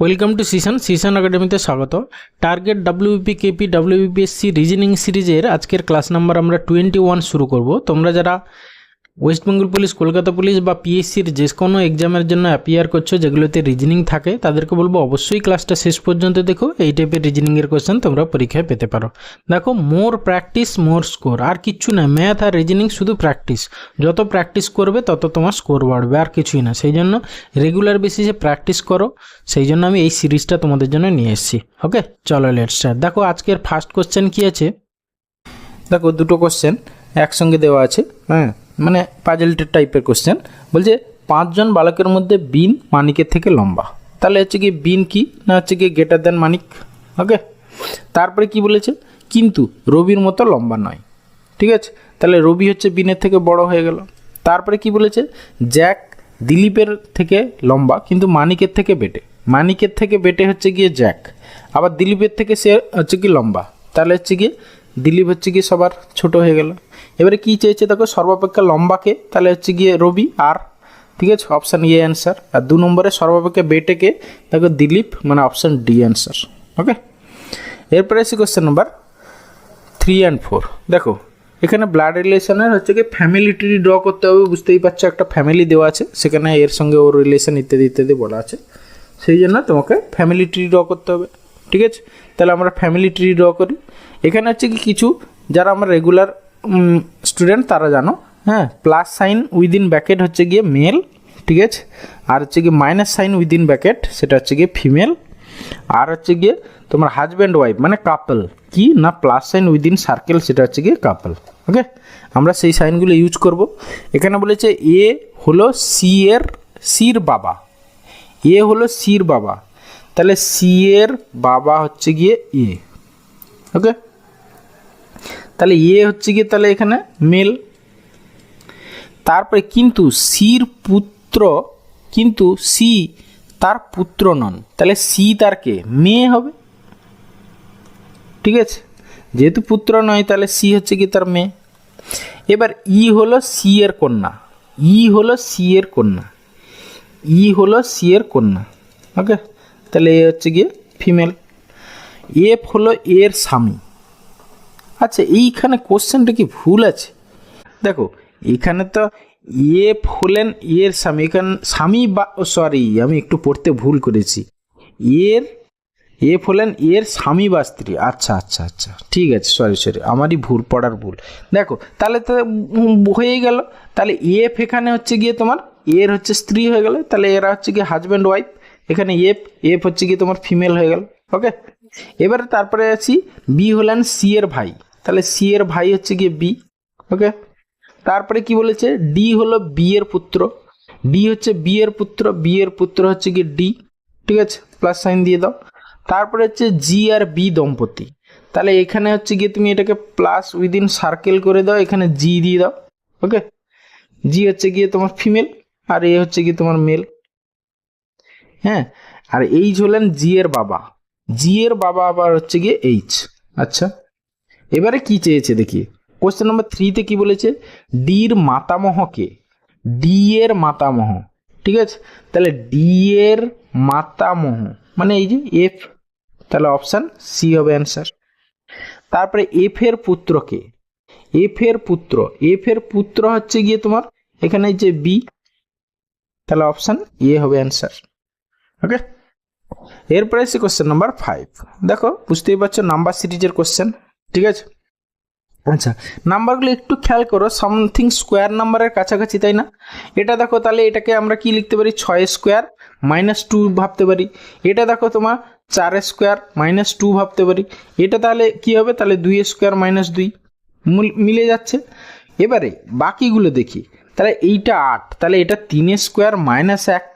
Welcome to সিশন সিশন একাডেমিতে স্বাগত। Target WP KP WBPSC reasoning সিরিজের আজকের ক্লাস নাম্বার আমরা টোয়েন্টি ওয়ান শুরু করব। তোমরা যারা West Bengal police Kolkata police বা পিএসসির যে কোনো এক্সামের জন্য অ্যাপিয়ার করছ, যেগুলোতে রিজনিং থাকে, তাদেরকে বলব অবশ্যই ক্লাসটা শেষ পর্যন্ত দেখো। এই টাইপের রিজনিংয়ের কোশ্চেন তোমরা পরীক্ষায় পেতে পারো। দেখো মোর প্র্যাকটিস মোর স্কোর আর কিচ্ছু না ম্যাথ আর রিজনিং শুধু প্র্যাকটিস যত প্র্যাকটিস করবে, তত তোমার স্কোর বাড়বে, আর কিছুই না। সেই জন্য রেগুলার বেসিসে প্র্যাকটিস করো। সেই জন্য আমি এই সিরিজটা তোমাদের জন্য নিয়ে এসেছি। ওকে চলো লেট স্টার্ট দেখো, আজকের ফার্স্ট কোশ্চেন কি আছে? দেখো, দুটো কোশ্চেন একসঙ্গে দেওয়া আছে। হ্যাঁ? মানে পাজেল টাইপের কোশ্চেন বলছে পাঁচজন বালকের মধ্যে বিন মানিকের থেকে লম্বা। তাহলে হচ্ছে কি বিন কি? না হচ্ছে কি গ্রেটার দ্যান মানিক? ওকে তারপরে কি বলেছে? কিন্তু রবির মতো লম্বা নয়। ঠিক আছে? তাহলে রবি হচ্ছে বিনের থেকে বড় হয়ে গেল। তারপরে কি বলেছে? জ্যাক দিলীপের থেকে লম্বা, কিন্তু মানিকের থেকে বেটে। মানিকের থেকে বেটে হচ্ছে গিয়ে জ্যাক। আবার দিলীপের থেকে সে হচ্ছে কি লম্বা। তাহলে হচ্ছে গিয়ে দিলীপ হচ্ছে গিয়ে সবার ছোট হয়ে গেল। এবারে কি চেয়েছে দেখো, সর্বাপেক্ষা লম্বাকে, তাহলে হচ্ছে গিয়ে রবি আর, ঠিক আছে অপশান এ অ্যান্সার আর দু নম্বরে সর্বাপেক্ষা বেটেকে, দেখো দিলীপ মানে অপশান ডি অ্যান্সার ওকে এরপরে এসে question number three and four দেখো, এখানে ব্লাড রিলেশনের হচ্ছে কি ফ্যামিলি ট্রি ড্র করতে হবে, বুঝতেই পারছ, একটা ফ্যামিলি দেওয়া আছে, সেখানে এর সঙ্গে ওর রিলেশন ইত্যাদি ইত্যাদি বলা আছে। সেই জন্য তোমাকে ফ্যামিলি ট্রি ড্র করতে হবে, ঠিক আছে? তাহলে আমরা ফ্যামিলি ট্রি ড্র করি। এখানে হচ্ছে কি কিছু, যারা আমরা রেগুলার স্টুডেন্ট তারা জানো হ্যাঁ প্লাস সাইন উইদিন ব্যাকেট হচ্ছে গিয়ে মেল ঠিক আছে? আর হচ্ছে গিয়ে মাইনাস সাইন উইদিন ব্যাকেট সেটা হচ্ছে গিয়ে ফিমেল আর হচ্ছে গিয়ে তোমার হাজব্যান্ড ওয়াইফ মানে কাপল কি না প্লাস সাইন উইদিন সার্কেল সেটা হচ্ছে গিয়ে কাপল ওকে আমরা সেই সাইনগুলো ইউজ করব। এখানে বলেছে এ হলো সি এর সির বাবা এ হলো সির বাবা, তাহলে সি এর বাবা হচ্ছে গিয়ে এ ওকে তাহলে এ হচ্ছে গিয়ে তাহলে এখানে মেল। তারপরে কিন্তু সির পুত্র, কিন্তু সি তার পুত্র নন। তাহলে সি তার কে? মেয়ে হবে। ঠিক আছে? যেহেতু পুত্র নয়, তাহলে সি হচ্ছে কি তার মেয়ে। এবার ই হলো সি এর কন্যা। ই হলো সি এর কন্যা। ই হলো সি এর কন্যা। ওকে? তাহলে এ হচ্ছে গিয়ে ফিমেল। এফ হলো এর স্বামী। আচ্ছা এইখানে কোশ্চেনটা কি ভুল আছে? দেখো, এখানে তো এফ হলেন এর স্বামী, এখানে স্বামী বা সরি আমি একটু পড়তে ভুল করেছি। এর এফ হলেন এর স্বামী বা স্ত্রী। আচ্ছা আচ্ছা আচ্ছা ঠিক আছে সরি সরি আমারই ভুল, পড়ার ভুল। দেখো, তাহলে তো হয়েই গেল। তাহলে এফ এখানে হচ্ছে গিয়ে তোমার, এর হচ্ছে স্ত্রী হয়ে গেল। তাহলে এরা হচ্ছে গিয়ে হাজব্যান্ড ওয়াইফ এখানে এফ এফ হচ্ছে গিয়ে তোমার ফিমেল হয়ে গেল ওকে এবারে তারপরে আছি, বি হলেন সি এর ভাই। তাহলে সি এর ভাই হচ্ছে গিয়ে বি ওকে তারপরে কি বলেছে? ডি হলো বি এর পুত্র। ডি হচ্ছে বি এর পুত্র বি এর পুত্র হচ্ছে গিয়ে ডি ঠিক আছে? প্লাস সাইন দিয়ে দাও। তারপরে হচ্ছে জি আর বি দম্পতি। তাহলে এখানে হচ্ছে গিয়ে তুমি এটাকে প্লাস উইদিন সার্কেল করে দাও, এখানে জি দিয়ে দাও ওকে জি হচ্ছে গিয়ে তোমার ফিমেল আর এ হচ্ছে গিয়ে তোমার মেল হ্যাঁ? আর এইচ হলেন জি এর বাবা। জি এর বাবা আবার হচ্ছে গিয়ে এইচ আচ্ছা? এবারে কি চেয়েছে দেখি? কোশ্চেন নম্বর থ্রিতে কি বলেছে? ডির মাতামহকে ডি এর মাতামহ। ঠিক আছে? তাহলে ডি এর মাতামহ। মানে এই যে এফ তাহলে অপশান সি হবে অ্যান্সার তারপরে এফ এর পুত্রকে এফ এর পুত্র। এফ এর পুত্র হচ্ছে গিয়ে তোমার এখানে যে বি তাহলে অপশান এ হবে অ্যান্সার ওকে এরপরে এসে কোশ্চেন নাম্বার ফাইভ দেখো, বুঝতেই পারছ নাম্বার সিরিজের কোশ্চেন ঠিক আছে? আচ্ছা নাম্বারগুলো একটু খেয়াল করো সামথিং স্কোয়ার নাম্বারের কাছাকাছি, তাই না? এটা দেখো তাহলে এটাকে আমরা কি লিখতে পারি? ছয় স্কোয়ার মাইনাস টু ভাবতে পারি। এটা দেখো তোমার চার স্কোয়ার মাইনাস টু ভাবতে পারি। এটা তাহলে কি হবে? তাহলে দুই স্কোয়ার মাইনাস দুই। মিলে যাচ্ছে। এবারে বাকিগুলো দেখি। তাহলে এইটা আট, তাহলে এটা তিন স্কোয়ার মাইনাস এক।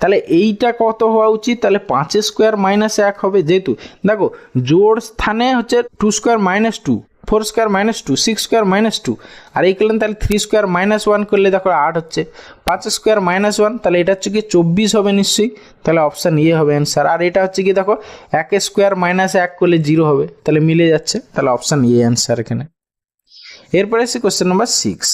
তাহলে এইটা কত হওয়া উচিত? তাহলে পাঁচ স্কোয়ার মাইনাস এক হবে যেহেতু। দেখো জোর স্থানে হচ্ছে two square minus two, four square minus two, six square minus two. আর এই করলেন তাহলে থ্রি স্কোয়ার মাইনাস ওয়ান করলে দেখো আট হচ্ছে। পাঁচ স্কোয়ার মাইনাস ওয়ান, তাহলে এটা হচ্ছে কি চব্বিশ হবে নিশ্চয়ই। তাহলে অপশান ইয়ে হবে অ্যান্সার আর এটা হচ্ছে কি দেখো, এক স্কোয়ার মাইনাস এক করলে জিরো হবে। তাহলে মিলে যাচ্ছে। তাহলে অপশান ইয়ে অ্যান্সার এখানে। এরপরে এসে কোশ্চেন নাম্বার সিক্স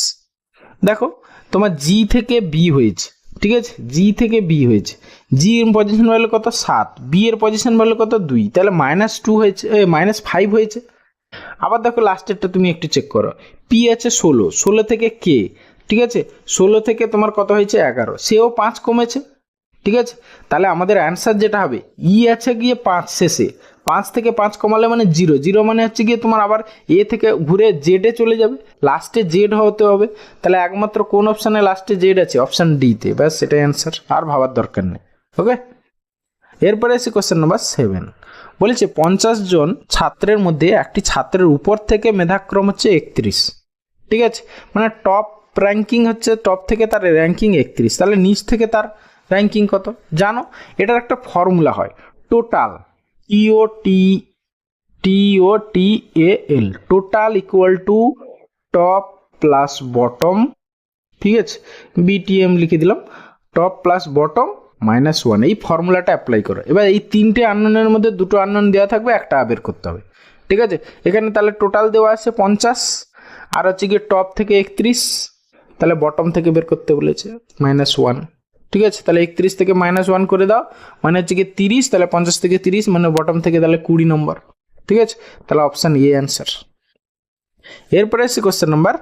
দেখো, তোমার জি থেকে বি হয়েছে। ঠিক আছে? জি থেকে বি হয়েছে। জি এর পজিশন ভ্যালু কত? সাত। বি এর পজিশন ভ্যালু কত? দুই। তাহলে মাইনাস টু হয়েছে মাইনাস ফাইভ হয়েছে। আবার দেখো লাস্টেরটা তুমি একটু চেক করো। পি আছে ষোলো। ষোলো থেকে কে ঠিক আছে? ষোলো থেকে তোমার কত হয়েছে? এগারো। সেও পাঁচ কমেছে। ঠিক আছে? তাহলে আমাদের অ্যান্সার যেটা হবে ই আছে গিয়ে পাঁচ শেষে। পাঁচ থেকে পাঁচ কমালে মানে জিরো। জিরো মানে হচ্ছে গিয়ে তোমার আবার এ থেকে ঘুরে জেডে চলে যাবে। লাস্টে জেড হতে হবে। তাহলে একমাত্র কোন অপশানে লাস্টে জেড আছে? অপশান ডিতে ব্যাস সেটাই অ্যান্সার আর ভাবার দরকার নেই। ওকে এরপরে এসে কোশ্চেন নাম্বার সেভেন বলেছে, পঞ্চাশ জন ছাত্রের মধ্যে একটি ছাত্রের উপর থেকে মেধাক্রম হচ্ছে একত্রিশ। ঠিক আছে? মানে টপ র্যাঙ্কিং হচ্ছে টপ থেকে তার র্যাঙ্কিং একত্রিশ। তাহলে নিচ থেকে তার র্যাঙ্কিং কত? জানো? এটার একটা ফর্মুলা হয়। Total T O T T O T A L total equal to top plus bottom ঠিক আছে? বিটিএম লিখে দিলাম top plus bottom minus one এই ফর্মুলাটা অ্যাপ্লাই করো। এবার এই তিনটে আননের মধ্যে দুটো আনন দেওয়া থাকবে, একটা বের করতে হবে। ঠিক আছে? এখানে তাহলে টোটাল দেওয়া আছে পঞ্চাশ, আর হচ্ছে গিয়ে টপ থেকে একত্রিশ, তাহলে বটম থেকে বের করতে বলেছে মাইনাস ওয়ান ঠিক আছে? তাহলে একত্রিশ থেকে মাইনাস ওয়ান করে দাও। মানে হচ্ছে কি তিরিশ, তাহলে পঞ্চাশ থেকে তিরিশ মানে বটম থেকে তাহলে কুড়ি নম্বর ঠিক আছে? তাহলে অপশান এ অ্যান্সার এরপরে এসে কোশ্চেন নাম্বার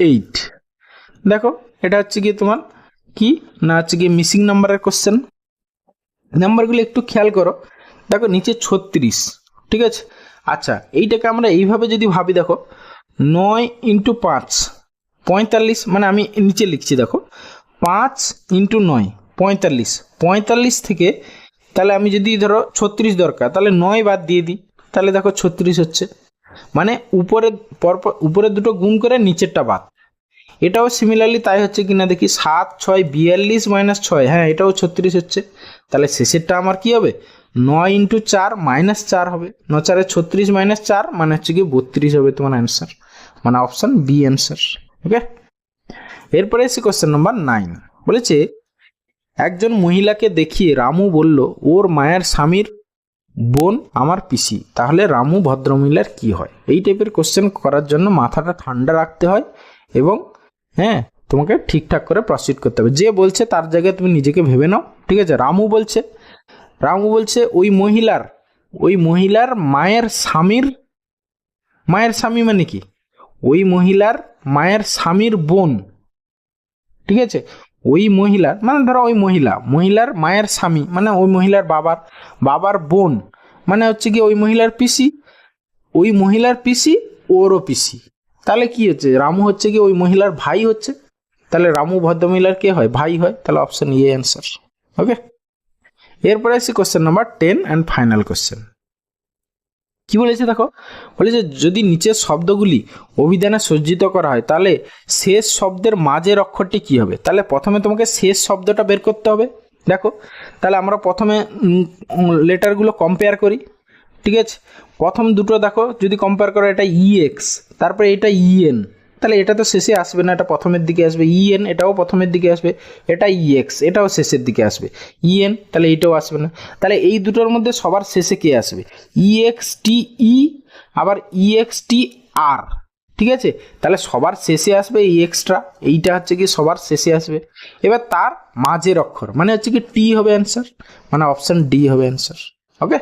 এইট দেখো, এটা হচ্ছে গিয়ে তোমার কি? না হচ্ছে গিয়ে মিসিং নাম্বারের কোশ্চেন নাম্বারগুলো একটু খেয়াল করো। দেখো, নিচে ছত্রিশ। ঠিক আছে? আচ্ছা এইটাকে আমরা এইভাবে যদি ভাবি, দেখো, নয় ইন্টু পাঁচ, পঁয়তাল্লিশ মানে আমি নিচে লিখছি, দেখো। পাঁচ ইন্টু নয়, পঁয়তাল্লিশ। পঁয়তাল্লিশ থেকে তাহলে আমি যদি ধরো ছত্রিশ দরকার, তাহলে নয় বাদ দিয়ে দিই। তাহলে দেখো ছত্রিশ হচ্ছে। মানে উপরে পরপর উপরে দুটো গুণ করে নিচেরটা বাদ। এটাও সিমিলারলি তাই হচ্ছে কি না দেখি, সাত, ছয়, বিয়াল্লিশ মাইনাস ছয় হ্যাঁ এটাও ছত্রিশ হচ্ছে। তাহলে শেষেরটা আমার কি হবে? নয় ইন্টু চার মাইনাস চার হবে। ন চারে ছত্রিশ মাইনাস চার মানে হচ্ছে কি বত্রিশ হবে তোমার অ্যান্সার মানে অপশান বি অ্যান্সার ওকে এরপরে এসে কোশ্চেন নাম্বার নাইন বলেছে, একজন মহিলাকে দেখিয়ে রামু বলল, ওর মায়ের স্বামীর বোন আমার পিসি, তাহলে রামু ভদ্রমহিলার কি হয় এই টাইপের কোশ্চেন করার জন্য মাথাটা ঠান্ডা রাখতে হয় এবং হ্যাঁ তোমাকে ঠিকঠাক করে প্রসিড করতে হবে। যে বলছে তার জায়গায় তুমি নিজেকে ভেবে নাও, ঠিক আছে? রামু বলছে রামু বলছে, ওই মহিলার ওই মহিলার মায়ের স্বামীর, মায়ের স্বামী মানে কি? ওই মহিলার মায়ের স্বামীর বোন ঠিক আছে? ওই মহিলার মানে ধরো ওই মহিলা, মহিলার মায়ের স্বামী মানে ওই মহিলার বাবার বাবার বোন মানে হচ্ছে কি ওই মহিলার পিসি, ওই মহিলার পিসি, ওরও পিসি। তাহলে কি হচ্ছে? রামু হচ্ছে কি ওই মহিলার ভাই হচ্ছে? তাহলে রামু ভদ্রমহিলার কে হয়? ভাই হয়? তাহলে অপশন ইয়ে অ্যান্সার ওকে এরপরে আসছি question number ten and final question কি বলেছে দেখো? বলেছে, যদি নিচের শব্দগুলি অভিধানে সজ্জিত করা হয়, তাহলে শেষ শব্দের মাঝের অক্ষরটি কি হবে? তাহলে প্রথমে তোমাকে শেষ শব্দটা বের করতে হবে। দেখো, তাহলে আমরা প্রথমে লেটারগুলো কম্পেয়ার করি। ঠিক আছে? প্রথম দুটো দেখো, যদি কম্পেয়ার করো, এটা ইএক্স তারপরে এটা ইএন তাহলে এটা তো শেষে আসবে না, এটা প্রথমের দিকে আসবে। ইএন এটাও প্রথমের দিকে আসবে, এটা ইএক্স এটাও শেষের দিকে আসবে। ইএন তাহলে এইটাও আসবে না। তাহলে এই দুটোর মধ্যে সবার শেষে কে আসবে? ইএক্স টি ই আবার ইএক্স টি আর ঠিক আছে? তাহলে সবার শেষে আসবে এই এক্সট্রা এইটা হচ্ছে কি সবার শেষে আসবে। এবার তার মাঝের অক্ষর মানে হচ্ছে কি টি হবে অ্যান্সার মানে অপশান ডি হবে অ্যান্সার ওকে